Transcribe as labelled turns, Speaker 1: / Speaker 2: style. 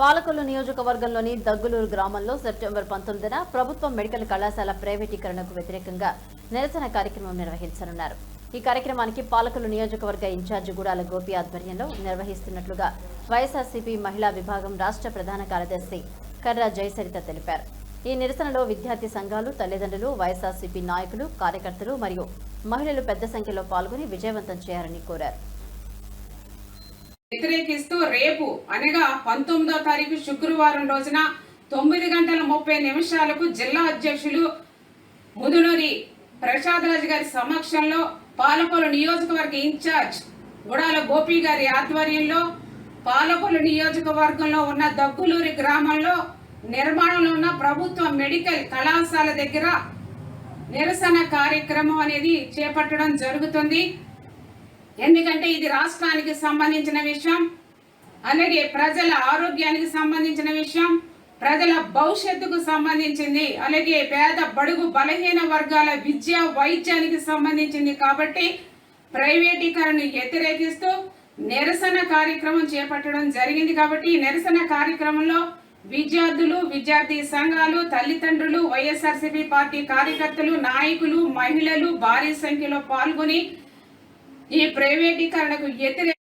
Speaker 1: పాలకొల్లు నియోజకవర్గంలోని దగ్గులూరు గ్రామంలో సెప్టెంబర్ పంతొమ్మిదిన ప్రభుత్వం మెడికల్ కళాశాల ప్రైవేటీకరణకు వ్యతిరేకంగా నిరసన కార్యక్రమం నిర్వహించనున్నారు. ఈ కార్యక్రమానికి పాలకొల్లు నియోజకవర్గ ఇన్ఛార్జి గూడాల గోపి ఆధ్వర్యంలో నిర్వహిస్తున్నట్లుగా వైఎస్ఆర్సీపీ మహిళా విభాగం రాష్ట్ర ప్రధాన కార్యదర్శి కర్రా జయసరిత తెలిపారు. ఈ నిరసనలో విద్యార్థి సంఘాలు తల్లిదండ్రులు వైఎస్ఆర్సీపీ నాయకులు కార్యకర్తలు మరియు మహిళలు పెద్ద సంఖ్యలో పాల్గొని విజయవంతం చేయాలని కోరారు.
Speaker 2: వ్యతిరేకిస్తూ రేపు అనగా పంతొమ్మిదో తారీఖు శుక్రవారం రోజున తొమ్మిది గంటల ముప్పై నిమిషాలకు జిల్లా అధ్యక్షులు ముదునూరి ప్రసాద్ రాజు గారి సమక్షంలో పాలకొల్లు నియోజకవర్గ ఇన్ఛార్జ్ గుడాల గోపి గారి ఆధ్వర్యంలో పాలకొల్లు నియోజకవర్గంలో ఉన్న దగ్గులూరి గ్రామంలో నిర్మాణంలో ఉన్న ప్రభుత్వ మెడికల్ కళాశాల దగ్గర నిరసన కార్యక్రమం అనేది చేపట్టడం జరుగుతుంది. ఎందుకంటే ఇది రాష్ట్రానికి సంబంధించిన విషయం అలాగే ప్రజల ఆరోగ్యానికి సంబంధించిన విషయం ప్రజల భవిష్యత్తుకు సంబంధించింది అలాగే పేద బడుగు బలహీన వర్గాల విద్య వైద్యానికి సంబంధించింది కాబట్టి ప్రైవేటీకరణను వ్యతిరేకిస్తూ నిరసన కార్యక్రమం చేపట్టడం జరిగింది కాబట్టి ఈ నిరసన కార్యక్రమంలో విద్యార్థులు విద్యార్థి సంఘాలు తల్లిదండ్రులు వైఎస్ఆర్సీపీ పార్టీ కార్యకర్తలు నాయకులు మహిళలు భారీ సంఖ్యలో పాల్గొని ఈ ప్రైవేటీకరణకు వ్యతిరేక